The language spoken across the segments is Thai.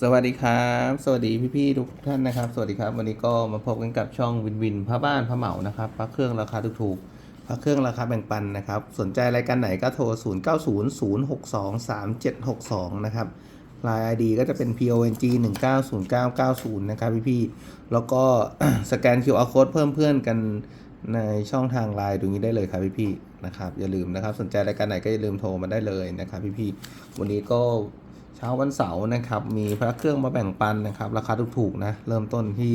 สวัสดีครับ สวัสดีพี่ๆทุกท่านนะครับ สวัสดีครับ วันนี้ก็มาพบกันกับช่องวินวินพระบ้านพระเหมานะครับพระเครื่องราคาถูกๆพระเครื่องราคาแบ่งปันนะครับ สนใจรายการไหนก็โทร 0 9 0 0 6 2 3 7 6 2 นะครับลาย ID ก็จะเป็น PONG 190990 นะครับพี่ๆแล้วก็สแกน QR code เพิ่มเพื่อนกันในช่องทางไลน์ตรงนี้ได้เลยครับพี่ๆนะครับอย่าลืมนะครับ สนใจรายการไหนก็อย่าลืมโทรมาได้เลยนะครับพี่ๆวันนี้ก็ ช้าวันเสาร์นะครับ มีพระเครื่องมาแบ่งปันนะครับ ราคาถูกๆนะ เริ่มต้นที่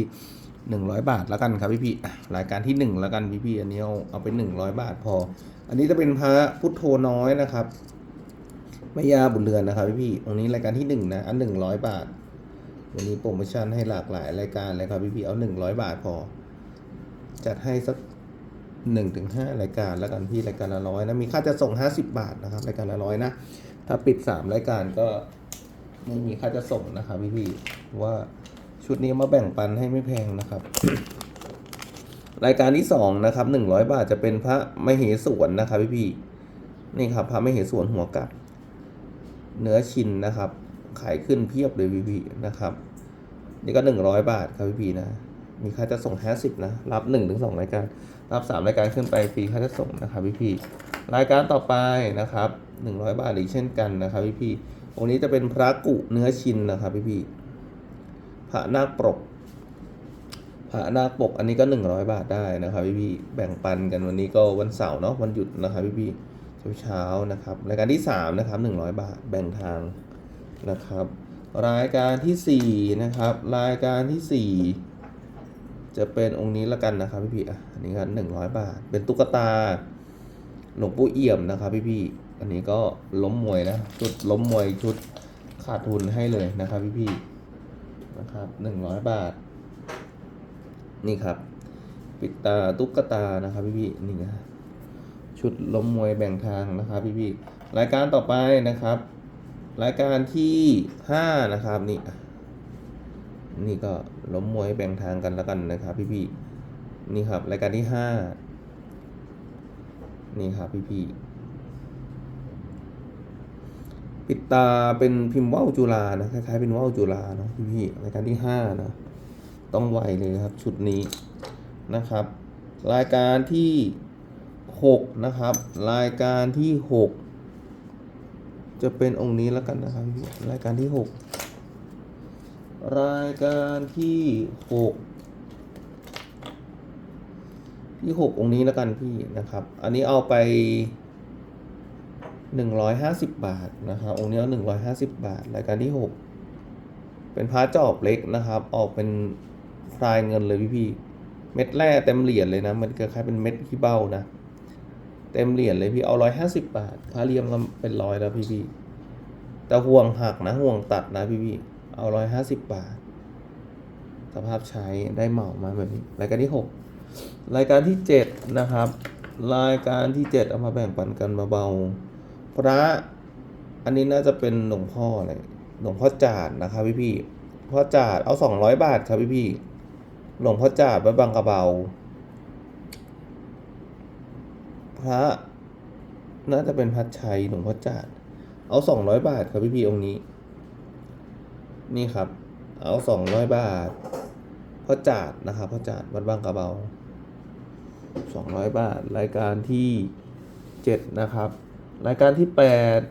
100 บาทแล้วกันครับพี่พี่รายการที่ 1 แล้วกันพี่พี่อันนี้เอาเอาเป็น100 บาทพอ อันนี้จะเป็นพระพุทโธน้อยนะครับแม่ยาบุญเรือนนะครับพี่พี่ตรงนี้รายการที่ 1 นะ อัน 100 บาท วันนี้โปรโมชั่นให้หลากหลายรายการเลยครับพี่พี่เอา 100 บาทพอ จัดให้สัก1ถึง5รายการแล้วกันพี่รายการละร้อยนะมีค่าจะส่ง50บาทนะครับรายการละร้อยนะถ้าปิด3รายการก็ ไม่มีค่าจะส่งนะครับพี่พี่ๆว่าชุดนี้มาแบ่งปันให้ไม่แพงนะครับ รายการที่สองนะครับหนึ่งร้อยบาทจะเป็นพระมเหสวนนะครับพี่พี่ๆนี่ครับพระมเหสวนหัวกับ เนื้อชินนะครับ ขายขึ้นเพียบเลยพี่พี่ๆนะครับ นี่ก็หนึ่งร้อยบาทครับพี่พี่ๆนะมีค่าจะส่งห้สิบนะ รับหนึ่งถึงสองรายการ รับสามรายการขึ้นไปฟรีค่าจะส่งนะครับพี่พี่ๆรายการต่อไปนะครับหนึ่งร้อยบาทอีกเช่นกันนะครับพี่พี่ๆ องค์นี้จะเป็นพระกุเนื้อชินนะครับพี่พี่พระนาคปกพระนาคปกอันนี้ก็หนึ่งร้อยบาทได้นะครับพี่พี่แบ่งปันกันวันนี้ก็วันเสาร์เนาะวันหยุดนะครับพี่พี่เช้าเช้าๆนะครับรายการที่สามนะครับหนึ่งร้อยบาทแบ่งทางนะครับ รายการที่สี่นะครับรายการที่สี่จะเป็นองค์นี้ละกันนะครับพี่พี่อะอันนี้ก็หนึ่งร้อยบาท เป็นตุ๊กตาหลวงปู่เอี่ยมนะครับพี่พี่ อันนี้ก็ล้มมวยนะชุดล้มมวยชุดขาดทุนให้เลยนะครับพี่พี่นะครับหนึ่งร้อยบาท นี่ครับ ปิดตาตุ๊กตานะครับพี่พี่นี่นะชุดล้มมวยแบ่งทางนะครับพี่พี่รายการต่อไปนะครับ รายการที่ห้านะครับนี่นี่ก็ล้มมวยแบ่งทางกันแล้วกันนะครับ พี่ๆนี่ครับ รายการที่ห้านี่ครับพี่ๆ ปิดตาเป็นพิมพ์ว่าวจุฬานะคล้ายๆเป็นว่าวจุฬาเนาะพี่รายการที่ห้านะต้องไวเลยครับชุดนี้นะครับ รายการที่หกนะครับ รายการที่หกจะเป็นองค์นี้แล้วกันนะครับพี่รายการที่หกรายการที่หกที่หกองค์นี้แล้วกันพี่นะครับ อันนี้เอาไป หนึ่งร้อยห้าสิบบาทนะครับองค์นี้หนึ่งร้อยห้าสิบบาท รายการที่หกเป็นพระจอบเล็กนะครับ ออกเป็นพลายเงินเลยพี่พี่ๆเม็ดแร่เต็มเหรียญเลยนะ มันคล้ายๆเป็นเม็ดขี้เบ้านะ เต็มเหรียญเลยพี่เอาร้อยห้าสิบบาทพระเรียมก็เป็นร้อยแล้วพี่พี่ๆแต่ห่วงหักนะห่วงตัดนะพี่พี่ๆเอาร้อยห้าสิบบาท สภาพใช้ได้เหมามาแบบนี้ รายการที่หกรายการที่เจ็ดนะครับ รายการที่เจ็ดเอามาแบ่งปันกันเบาๆ ระ อันนี้น่าจะเป็นหลวงพ่ออะไรหลวงพ่อจาดนะครับพี่พี่พ่อจาดเอาสองร้อยบาทครับพี่พี่หลวงพ่อจาดวัดบางกระเบา พระ น่าจะเป็นพัดชัยหลวงพ่อจาดเอาสองร้อยบาทครับพี่พี่องค์นี้ นี่ครับ เอาสองร้อยบาทพ่อจาดนะครับพ่อจาดวัดบางกระเบาสองร้อยบาทรายการที่เจ็ดนะครับ รายการที่แปด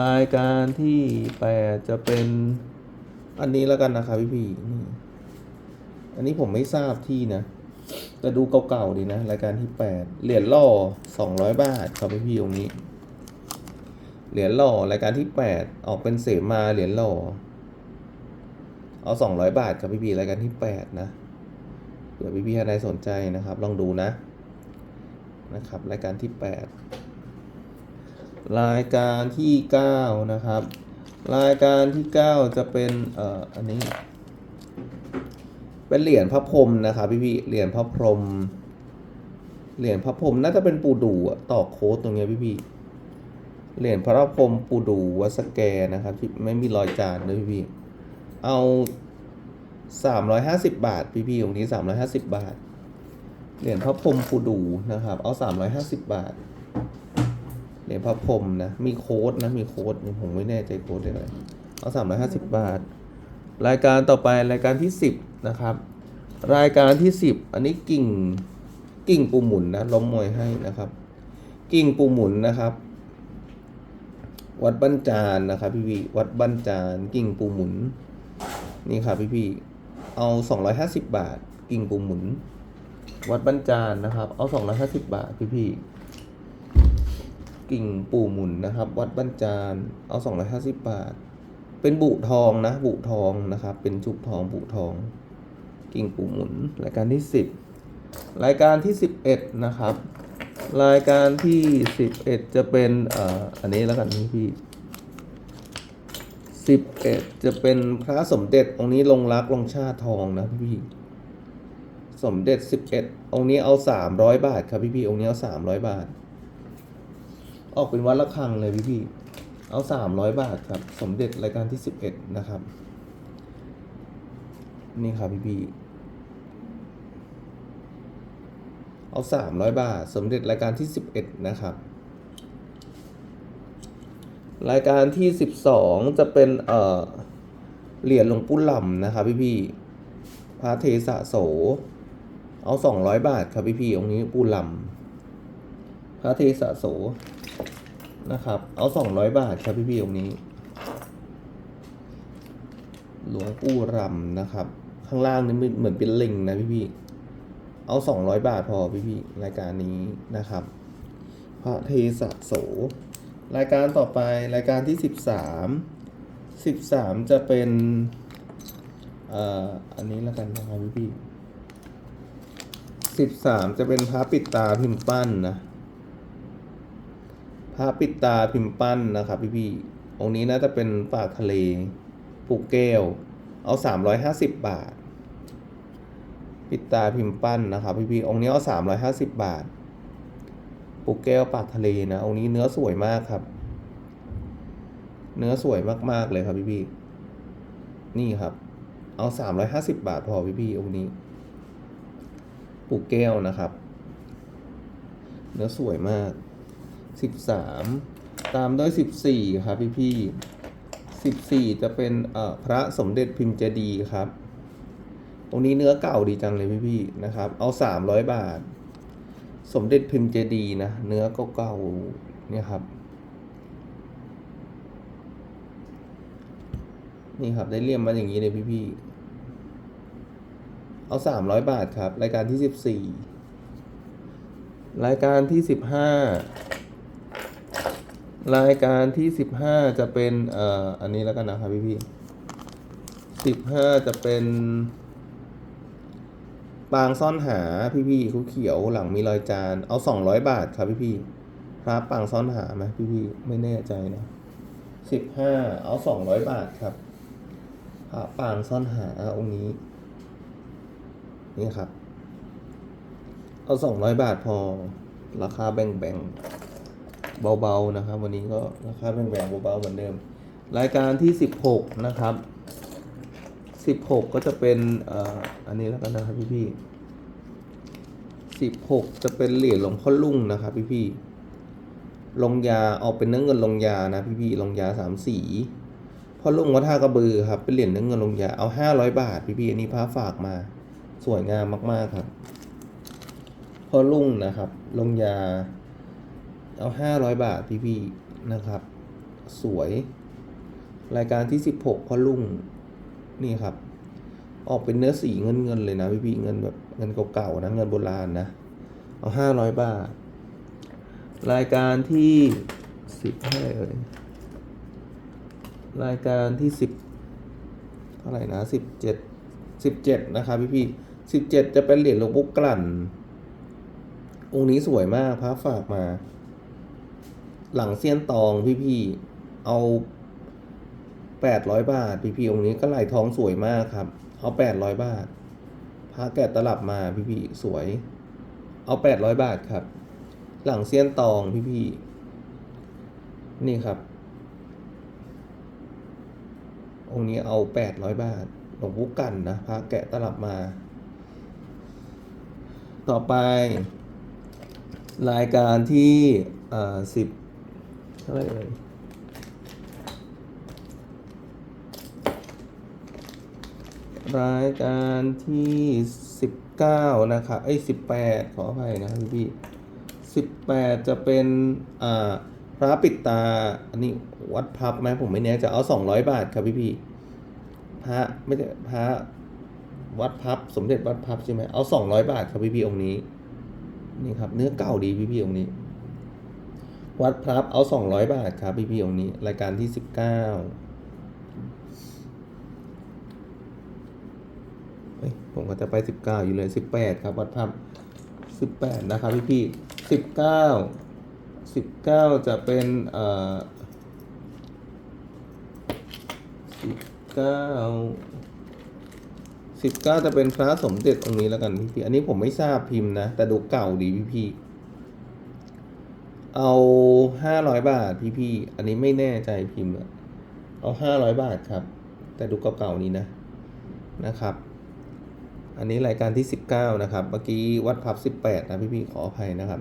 รายการที่แปดจะเป็นอันนี้แล้วกันนะครับพี่พี่นี่อันนี้ผมไม่ทราบที่นะ แต่ดูเก่าๆดีนะ รายการที่แปดเหรียญล่อสองร้อยบาทครับพี่พี่ตรงนี้ เหรียญล่อรายการที่แปดออกเป็นเสมาเหรียญล่อเอาสองร้อยบาทครับพี่พีรายการที่แปดนะเผื่อพี่พี่ท่านใดสนใจนะครับ ลองดูนะนะครับ รายการที่แปด รายการที่เก้านะครับ รายการที่เก้าจะเป็นเอ่ออันนี้ เป็นเหรียญพระพรหมนะครับพี่พี่เหรียญพระพรหมเหรียญพระพรหมน่าจะเป็นปูดูอะต่อโค้ดตรงเนี้ยพี่พี่เหรียญพระพรหมปูดูวัดสแกนะครับที่ไม่มีรอยจานเลยพี่ๆเอาสามร้อยห้าสิบบาท พี่ๆตรงนี้สามร้อยห้าสิบบาท เหรียญพระพรหมปูดูนะครับ เอาสามร้อยห้าสิบบาท เหรียญพระพรหมนะ มีโค้ดนะ มีโค้ดผมไม่แน่ใจโค้ดอะไรเอาสามร้อยห้าสิบบาท รายการต่อไปรายการที่สิบนะครับ รายการที่สิบอันนี้กิ่งกิ่งปูหมุนนะล้มมวยให้นะครับ กิ่งปูหมุนนะครับ วัดบ้านจานนะครับพี่พี่วัดบ้านจานกิ่งปูหมุน นี่ครับพี่พี่เอาสองร้อยห้าสิบบาท กิ่งปูหมุน วัดบ้านจานนะครับ เอาสองร้อยห้าสิบบาทพี่พี่ กิ่งปู่หมุนนะครับ วัดบ้านจานเอาสองร้อยห้าสิบบาท เป็นบุทองนะ บุทองนะครับ เป็นชุบทองบุทอง กิ่งปู่หมุน รายการที่สิบรายการที่สิบเอ็ดนะครับ รายการที่สิบเอ็ดจะเป็นเอ่ออันนี้แล้วกันนี่พี่สิบเอ็ดจะเป็นพระสมเด็จองค์นี้ลงรักลงชาติทองนะพี่พี่สมเด็จสิบเอ็ดองค์นี้เอาสามร้อยบาทครับพี่พี่องค์นี้เอาสามร้อยบาท ออกเป็นวัดละคังเลยพี่พี่เอาสามร้อยบาทครับ สมเด็จรายการที่สิบเอ็ดนะครับ นี่ครับพี่พี่เอาสามร้อยบาท สมเด็จรายการที่สิบเอ็ดนะครับ รายการที่สิบสองจะเป็นเอ่อเหรียญหลวงปู่หล่ำนะครับพี่พี่พระเทสะโส เอาสองร้อยบาทครับพี่พี่องค์นี้ปู่หล่ำพระเทสะโส นะครับ เอาสองร้อยบาทครับพี่พี่องนี้ หลวงปู่รำนะครับ ข้างล่างนี่เหมือนเป็นลิงนะพี่พี่เอาสองร้อยบาทพอพี่พี่รายการนี้นะครับ พระเทสะโส รายการต่อไปรายการที่สิบสามสิบสามจะเป็นเอ่ออันนี้แล้วกันนะครับพี่พี่สิบสามจะเป็นพระปิดตาพิมพ์ปั้นนะ พระปิดตาพิมพ์ปั้นนะครับพี่พี่องค์นี้น่าจะเป็นปากทะเลปูแก้ว เอาสามร้อยห้าสิบบาท ปิดตาพิมพ์ปั้นนะครับพี่พี่องค์นี้เอาสามร้อยห้าสิบบาทปูแก้วปากทะเลนะองค์นี้เนื้อสวยมากครับ เนื้อสวยมากๆเลยครับพี่พี่นี่ครับ เอาสามร้อยห้าสิบบาทพอพี่พี่องค์นี้ปูแก้วนะครับ เนื้อสวยมาก สิบสามตามด้วยสิบสี่ครับพี่พี่สิบสี่จะเป็นเอ่อพระสมเด็จพิมพ์เจดีครับ ตรงนี้เนื้อเก่าดีจังเลยพี่พี่นะครับ เอาสามร้อยบาท สมเด็จพิมพ์เจดีนะ เนื้อเก่าๆเนี่ยครับ นี่ครับได้เลี่ยมมาอย่างนี้เลยพี่พี่เอาสามร้อยบาทครับ รายการที่สิบสี่รายการที่สิบห้า รายการที่สิบห้าจะเป็นเอ่ออันนี้แล้วกันนะครับพี่พี่สิบห้าจะเป็นปางซ่อนหาพี่พี่ๆเขาเขียวหลังมีรอยจานเอาสองร้อยบาทครับพี่พี่ๆพระปางซ่อนหาไหมพี่พี่ไม่แน่ใจนะสิบห้าเอาสองร้อยบาทครับพระปางซ่อนหาองค์นี้ นี่ครับ เอาสองร้อยบาทพอราคาแบ่งแบ่งๆ เบาๆนะครับ วันนี้ก็ราคาแบ่งๆเบาๆเหมือนเดิม รายการที่สิบหกนะครับสิบหกก็จะเป็นอันนี้แล้วกันนะครับพี่พี่สิบหกจะเป็นเหรียญหลวงพ่อลุ่งนะครับพี่พี่ลงยาออกเป็นเนื้อเงินลงยานะพี่พี่ลงยาสามสีพ่อลุ่งวัดท่ากระบือครับเป็นเหรียญเนื้อเงินลงยาเอาห้าร้อยบาทพี่พี่อันนี้พระฝากมา สวยงามมากๆครับพ่อลุ่งนะครับ ลงยา เอาห้าร้อยบาทพี่พี่นะครับ สวย รายการที่สิบหกพ่อลุ่งนี่ครับ ออกเป็นเนื้อสีเงินเงินเลยนะพี่พี่ๆเงินแบบเงินเก่าๆนะเงินโบราณนะ เอาห้าร้อยบาท รายการที่สิบเท่าไหร่เอ่ยรายการที่สิบเท่าไหร่นะสิบเจ็ดสิบเจ็ดนะครับพี่พี่สิบเจ็ดจะเป็นเหรียญหลวงปู่กลั่นองค์นี้สวยมากพระฝากมา หลังเซียนตองพี่พี่ๆเอาแปดร้อยบาท พี่พี่องค์นี้ก็ลายทองสวยมากครับ เอาแปดร้อยบาทพระแกะตลับมาพี่พี่สวย เอาแปดร้อยบาทครับ หลังเซียนตองพี่พี่นี่ครับ องค์นี้เอาแปดร้อยบาทหลวงปู่กันนะพระแกะตลับมา ต่อไป รายการที่อ่าสิบ เท่าไรเอ่ยรายการที่สิบเก้านะครับเอ้สิบแปดขออภัยนะครับพี่พี่สิบแปดจะเป็นอ่าพระปิดตา อันนี้วัดพับไหมผมไม่แน่จะเอาสองร้อยบาทครับพี่พี่พระไม่ใช่พระวัดพับ สมเด็จวัดพับใช่ไหมเอาสองร้อยบาทครับพี่พี่องค์นี้ นี่ครับ เนื้อเก่าดีพี่พี่องค์นี้ วัดพรับเอาสองร้อยบาทครับพี่พี่องนี้ รายการที่สิบเก้าเอ้ยผมก็จะไปสิบเก้าอยู่เลยสิบแปดครับ วัดพับสิบแปดนะครับพี่พี่สิบเก้าสิบเก้าจะเป็นเอ่อสิบเก้าสิบเก้าจะเป็นพระสมเด็จองค์นี้แล้วกันพี่พี่อันนี้ผมไม่ทราบพิมพ์นะ แต่ดูเก่าดีพี่พี่ เอาห้าร้อยบาทพี่พี่อันนี้ไม่แน่ใจพิมพ์เอาห้าร้อยบาทครับ แต่ดูเก่าๆนี้นะนะครับ อันนี้รายการที่19นะครับ เมื่อกี้วัดพับ18นะพี่ๆขออภัยนะครับ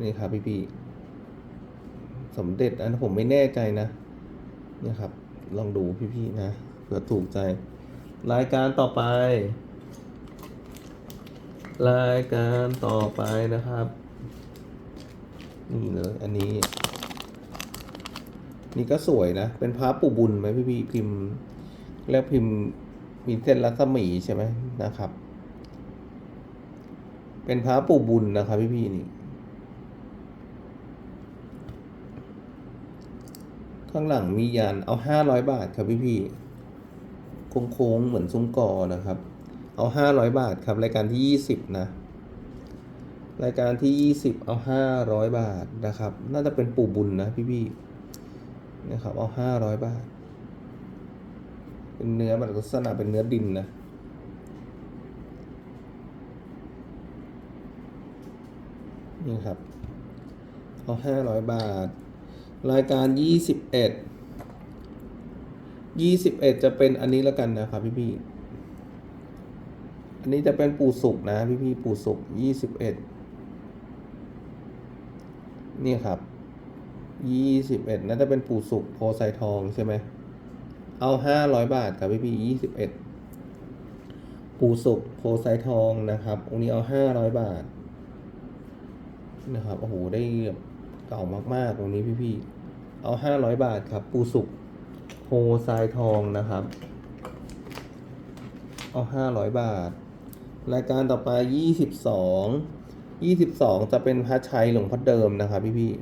นี่ครับพี่ๆสมเด็จอันนนผมไม่แน่ใจนะนี่ครับ ลองดูพี่ๆนะเผื่อถูกใจ รายการต่อไป รายการต่อไปนะครับ นี่เลย อันนี้ นี่ก็สวยนะ เป็นพระปู่บุญไหมพี่ๆพิมพ์ แล้วพิมพ์มีเส้นรัศมีใช่ไหมนะครับ เป็นพระปู่บุญนะครับพี่พี่นี่ข้างหลังมียานเอาห้าร้อยบาทครับพี่พี่โค้งๆเหมือนซุ้มกอนะครับ เอาห้าร้อยบาทครับรายการที่ยี่สิบนะ รายการที่ยี่สิบเอาห้าร้อยบาทนะครับ น่าจะเป็นปู่บุญนะพี่พี่ๆนะครับ เอาห้าร้อยบาท เป็นเนื้อมันลักษณะเป็นเนื้อดินนะ นี่ครับ เอาห้าร้อยบาท รายการยี่สิบเอ็ดยี่สิบเอ็ดจะเป็นอันนี้แล้วกันนะครับพี่พี่ๆอันนี้จะเป็นปูสุกนะพี่พี่ๆปูสุกยี่สิบเอ็ด นี่ครับยี่สิบเอ็ดน่าจะเป็นปูสุกโพไซทองใช่ไหม เอาห้าร้อยบาทครับพี่พี่ยี่สิบเอ็ดปูสุกโพไซทองนะครับองค์นี้เอาห้าร้อยบาท นะครับ โอ้โห ได้เก่ามากๆตรงนี้พี่พี่เอาห้าร้อยบาทครับ ปูสุกโพไซทองนะครับ เอาห้าร้อยบาท รายการต่อไปยี่สิบสอง ยี่สิบสองจะเป็นพระชัยหลวงพ่อเดิมนะครับพี่พี่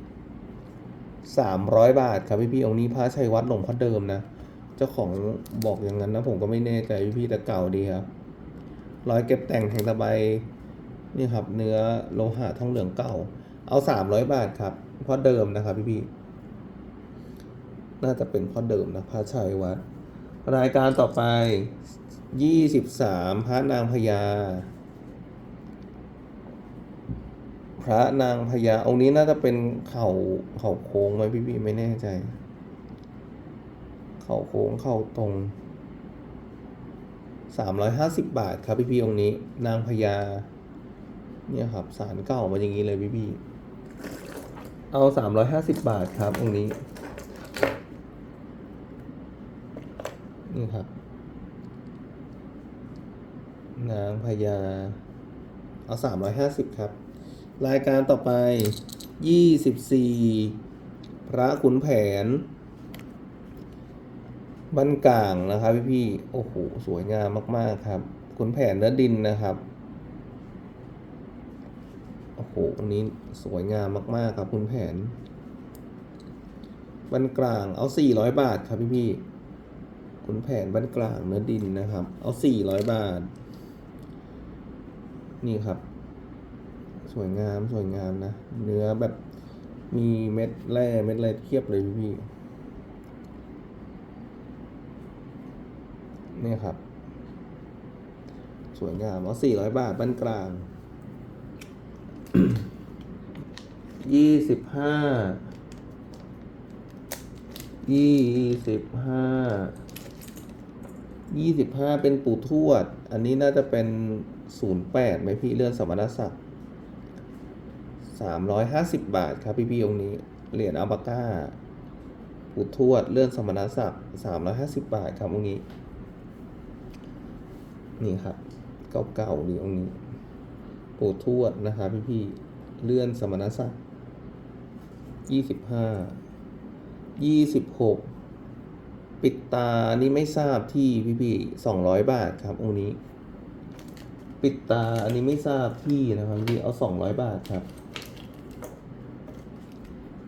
สามร้อยบาทครับพี่พี่องค์นี้พระชัยวัดหลวงพ่อเดิมนะ เจ้าของบอกอย่างนั้นนะผมก็ไม่แน่ใจพี่ๆแต่เก่าดีครับร้อยเก็บแต่งแห่งตะไบนี่ครับ เนื้อโลหะทองเหลืองเก่า เอาสามร้อยบาทครับพราะเดิมนะครับพี่ๆน่าจะเป็นพราะเดิมนะพระชัยวัดรายการต่อไปยี่สิบสามพระนางพญา พระนางพญาองค์นี้น่าจะเป็นเข่าเข่าโค้งไหมพี่ๆไม่แน่ใจ เข่าโค้งเข่าตรงสามร้อยห้าสิบบาทครับพี่พี่องค์นี้ นางพญาเนี่ยครับสารเก่ามาอย่างนี้เลยพี่พี่เอาสามร้อยห้าสิบบาทครับองค์นี้นี่ครับ นางพญาเอาสามร้อยห้าสิบครับ รายการต่อไปยี่สิบสี่พระขุนแผนบ้านกลางนะครับพี่พี่โอ้โห สวยงามมาก ๆ ครับ ขุนแผนเนื้อดินนะครับ โอ้โหอันนี้สวยงามมาก ๆ ครับขุนแผนบ้านกลางเอาสี่ร้อยบาทครับพี่พี่ขุนแผนบ้านกลางเนื้อดินนะครับ เอาสี่ร้อยบาท นี่ครับ สวยงามสวยงามนะ เนื้อแบบมีเม็ดแร่เม็ดอะไรเทียบเลยพี่พี่นี่ครับ สวยงามเอาสี่ร้อยบาทบ้านกลางยี่สิบห้ายี่สิบห้ายี่สิบห้าเป็นปู่ทวด อันนี้น่าจะเป็นศูนย์แปดไหมพี่เลื่อนสมณศักดิ์ สามร้อยห้าสิบบาทครับพี่พี่องค์นี้ เหรียญอัลปาก้าปูทวดเลื่อนสมณศักดิ์สามร้อยห้าสิบบาทครับองค์นี้ นี่ครับเก่าๆนี่องค์นี้ปู่ทวดนะครับพี่พี่ๆเลื่อนสมณศักดิ์ยี่สิบห้ายี่สิบหกปิดตานนี้ไม่ทราบที่พี่พี่สองร้อยบาทครับองค์นี้ ปิดตาอันนี้ไม่ทราบที่นะครับพี่เอาสองร้อยบาทครับ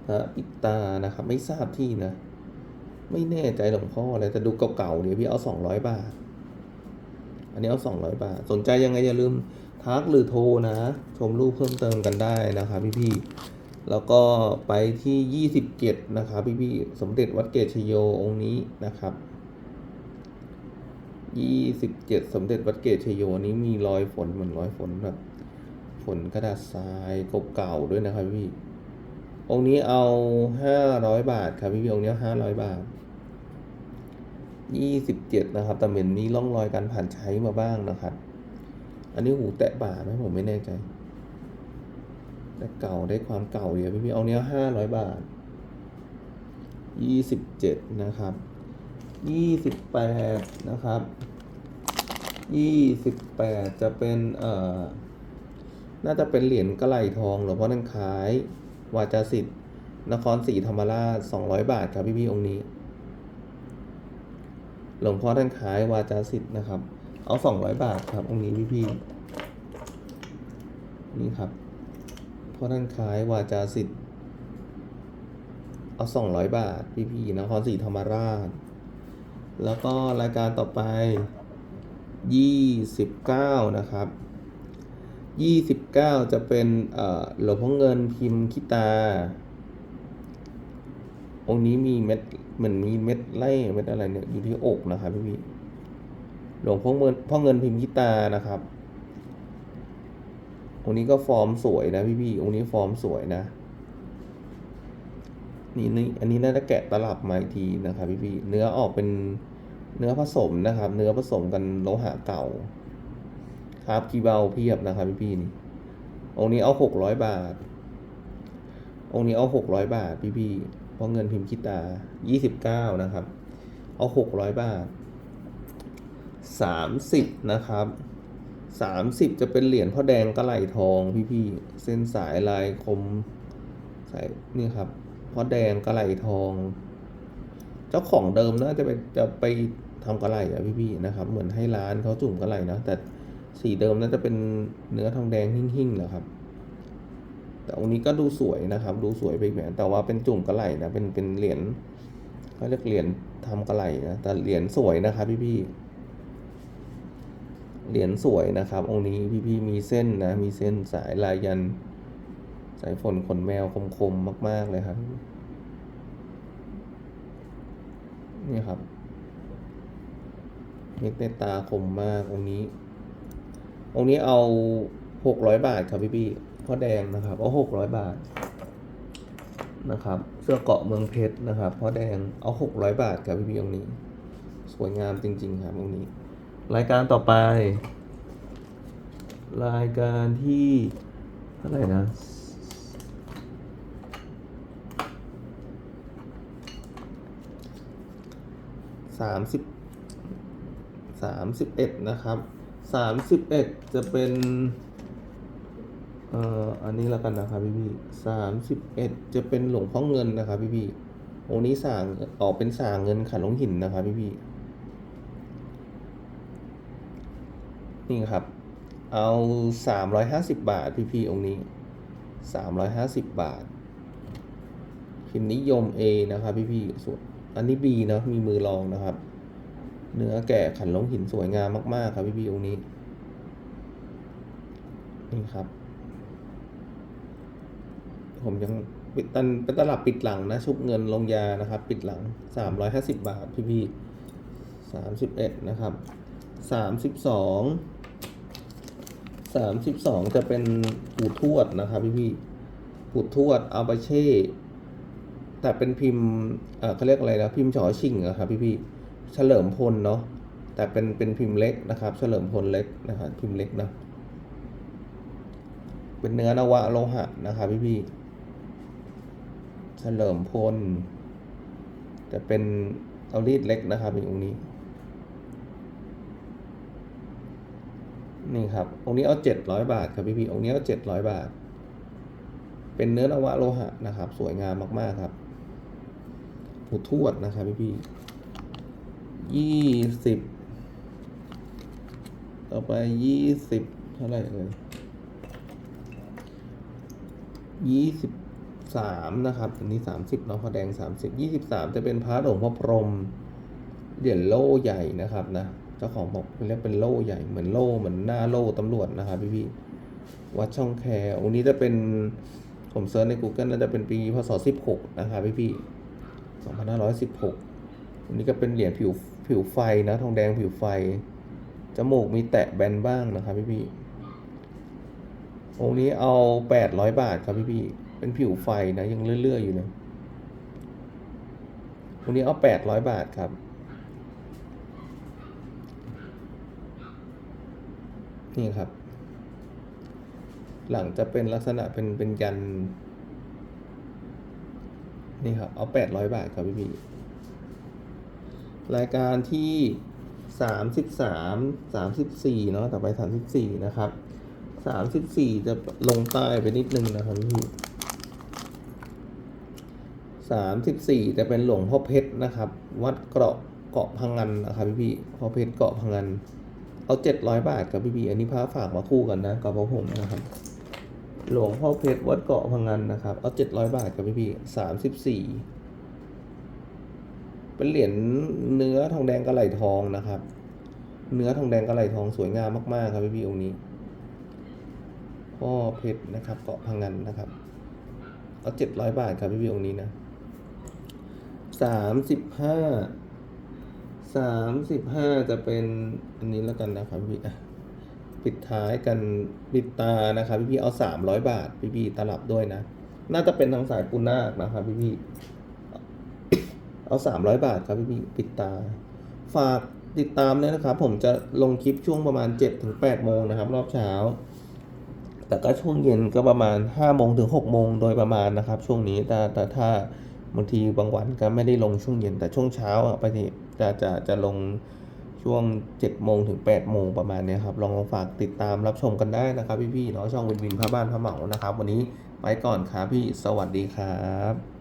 ฮะปิดตานะครับ ไม่ทราบที่นะ ไม่แน่ใจหลวงพ่อเลยแต่ดูเก่าๆเดี๋ยพี่เอาสองร้อยบาท อันนี้เอาสองร้อยบาท สนใจยังไงอย่าลืมทักหรือโทรนะ ชมรูปเพิ่มเติมกันได้นะครับพี่ๆแล้วก็ไปที่ยี่สิบเจ็ดนะครับพี่ๆสมเด็จวัดเกตชโยองค์นี้นะครับยี่สิบเจ็ดสมเด็จวัดเกตชโยนี้มีรอยฝนเหมือนรอยฝนแบบฝนกระดาษทรายเก่าๆด้วยนะครับพี่ องค์นี้เอาห้าร้อยบาทครับพี่พี่องค์นี้ห้าร้อยบาทยี่สิบเจ็ดนะครับแต่เหมือนมีร่องรอยการผ่านใช้มาบ้างนะครับ อันนี้หูแตะบ่าไหมผมไม่แน่ใจ แต่เก่าได้ความเก่าเดียวพี่พี่เอาเนี้ยห้าร้อยบาทยี่สิบเจ็ดนะครับยี่สิบแปดนะครับยี่สิบแปดจะเป็นเอ่อน่าจะเป็นเหรียญกระไหลทองหลวงพ่อนันขาย วาจาสิทธิ์ นครศรีธรรมราชสองร้อยบาทครับพี่พี่ๆองค์นี้ หลวงพ่อท่านขายวาจาสิทธิ์นะครับ เอาสองร้อยบาทครับองค์นี้พี่พี่ๆนี่ครับพ่อท่านขายวาจาสิทธิ์ เอาสองร้อยบาทพี่พี่ๆนครศรีธรรมราช แล้วก็รายการต่อไปยี่สิบเก้านะครับ ยี่สิบเก้าจะเป็นหลวงพ่อเงินพิมพ์คิตา องค์นี้มีเม็ดเหมือนมีเม็ดไล่เม็ดอะไรเนี่ยอยู่ที่อกนะครับพี่พี่หลวงพ่อเงินพ่อเงินพิมพ์คิตานะครับ องค์นี้ก็ฟอร์มสวยนะพี่พี่องค์นี้ฟอร์มสวยนะนี่นี่อันนี้น่าจะแกะตลับมาอีกทีนะครับพี่พี่เนื้อออกเป็นเนื้อผสมนะครับ เนื้อผสมกันโลหะเก่า ครับกีเบาเพียบนะครับพี่พี่นี่องนี้เอาหกร้อยบาท องนี้เอาหกร้อยบาทพี่พี่เพราะเงินพิมพ์คิตายี่สิบเก้านะครับ เอาหกร้อยบาทสามสิบนะครับสามสิบจะเป็นเหรียญพ่อแดงกระไหลทองพี่พี่เส้นสายลายคมสายนี่ครับพ่อแดงกระไหลทอง เจ้าของเดิมน่าจะไปจะไปทำกระไหลอะพี่พี่ๆนะครับ เหมือนให้ร้านเขาจุ่มกระไหลนะแต่ สีเดิมน่าจะเป็นเนื้อทองแดงหิ่งๆแหละครับ แต่องค์นี้ก็ดูสวยนะครับ ดูสวยไปอีกแบบแต่ว่าเป็นจุ่มกระไหลนะเป็นเป็นเหรียญเขาเรียกเหรียญทำกระไหลนะแต่เหรียญสวยนะครับพี่พี่ๆเหรียญสวยนะครับ องค์นี้พี่พี่ๆมีเส้นนะมีเส้นสายลายยัน สายฝนขนแมวคมๆมาก ๆเลยครับนี่ครับเม็ดในตาคมมากองค์นี้ องค์นี้เอาหกร้อยบาทครับพี่พี่พ่อแดงนะครับเอาหกร้อยบาทนะครับ เสื้อเกาะเมืองเพชรนะครับพ่อแดงเอาหกร้อยบาทครับพี่พี่องค์นี้ สวยงามจริง ๆ ครับองค์นี้ รายการต่อไป รายการที่เท่าไหร่นะสามสิบสามสิบเอ็ดนะครับ สามสิบเอ็ดจะเป็นเอ่ออันนี้แล้วกันนะครับพี่พี่สามสิบเอ็ดจะเป็นหลวงพ่อเงินนะครับพี่พี่องค์นี้สางออกเป็นสางเงินขันลงหินนะครับพี่พี่นี่ครับ เอาสามร้อยห้าสิบบาทพี่พี่องค์นี้สามร้อยห้าสิบบาทพิมพ์นิยม A นะครับพี่พี่ส่วนอันนี้ B เนะมีมือรองนะครับ เนื้อแกะขันลงหินสวยงามมากๆ ครับพี่พี่องค์นี้ นี่ครับ ผมยังปิดตันเป็นตลับปิดหลังนะ ชุบเงินลงยานะครับ ปิดหลังสามร้อยห้าสิบบาทพี่พี่สามสิบเอ็ดนะครับสามสิบสองสามสิบสองจะเป็นปูทวดนะครับพี่พี่ปูทวดอาบาเช่แต่เป็นพิมพ์เอ่อเขาเรียกอะไรนะพิมพ์ฉอชิงอะครับพี่พี่ เฉลิมพลเนาะแต่เป็นเป็นพิมพ์เล็กนะครับ เฉลิมพลเล็กนะครับพิมพ์เล็กนะเป็นเนื้อนวะโลหะนะครับพี่พี่เฉลิมพลจะเป็นเอารีดเล็กนะครับอีกองค์นี้ นี่ครับองค์นี้เอาเจ็ดร้อยบาทครับพี่พี่องค์นี้เอาเจ็ดร้อยบาท เป็นเนื้อนวะโลหะนะครับ สวยงามมากๆครับหูทวดนะครับพี่พี่ ยี่สิบต่อไปยี่สิบเท่าไหร่เอ่ยยี่สิบสามนะครับ อันนี้สามสิบเนาะพอแดงสามสิบยี่สิบสามจะเป็นพระหลวงพ่อพรหมเหรียญโล่ใหญ่นะครับนะเจ้าของบอกเรียกเป็นโล่ใหญ่เหมือนโล่เหมือนหน้าโล่ตำรวจนะครับพี่พี่วัดช่องแคองค์นี้จะเป็นผมเซิร์ชใน Google น่าจะเป็นปีพศสิบหกนะครับพี่พี่สองพันห้าร้อยสิบหกอันนี้ก็เป็นเหรียญผิว ผิวไฟนะทองแดงผิวไฟ จมูกมีแตะแบนบ้างนะครับพี่พี่องค์นี้เอาแปดร้อยบาทครับพี่พี่เป็นผิวไฟนะยังเลื่อยๆอยู่เลยองค์นี้เอาแปดร้อยบาทครับนี่ครับ หลังจะเป็นลักษณะเป็นเป็นยัน นี่ครับ เอาแปดร้อยบาทครับพี่พี่ รายการที่สามสิบสามสามสิบสี่เนาะต่อไปสามสิบสี่นะครับสามสิบสี่จะลงใต้ไปนิดนึงนะครับพี่พี่สามสิบสี่จะเป็นหลวงพ่อเพชรนะครับ วัดเกาะเกาะพังงันนะครับพี่พี่พ่อเพชรเกาะพังงันเอาเจ็ดร้อยบาทครับพี่พี่อันนี้พระฝากมาคู่กันนะกับพระผมนะครับ หลวงพ่อเพชรวัดเกาะพังงันนะครับ เอาเจ็ดร้อยบาทครับพี่พี่สามสิบสี่ เป็นเหรียญเนื้อทองแดงกระไหลทองนะครับ เนื้อทองแดงกระไหลทองสวยงามมากๆ ครับพี่พี่องค์นี้พ่อเพชรนะครับเกาะพังงันนะครับเอาเจ็ดร้อยบาทครับพี่พี่องค์นี้นะสามสิบห้าสามสิบห้าจะเป็นอันนี้แล้วกันนะครับพี่อะปิดท้ายกันปิดตานะครับพี่พี่เอาสามร้อยบาทพี่พี่ตลับด้วยนะ น่าจะเป็นทางสายปูนาคนะครับพี่พี่ เอาสามร้อยบาทครับพี่พี่ปิดตา ฝากติดตามด้วยนะครับ ผมจะลงคลิปช่วงประมาณเจ็ดถึงแปดโมงนะครับ รอบเช้า แต่ก็ช่วงเย็นก็ประมาณห้าโมงถึงหกโมงโดยประมาณนะครับ ช่วงนี้แต่แต่ถ้าบางทีบางวันก็ไม่ได้ลงช่วงเย็นแต่ช่วงเช้าอะไปทีจะจะจะลงช่วงเจ็ดโมงถึงแปดโมงประมาณนี้ครับลองลองฝากติดตามรับชมกันได้นะครับพี่ๆเนาะช่องวินวินพระบ้านพระเหมานะครับ วันนี้ไปก่อนครับพี่สวัสดีครับ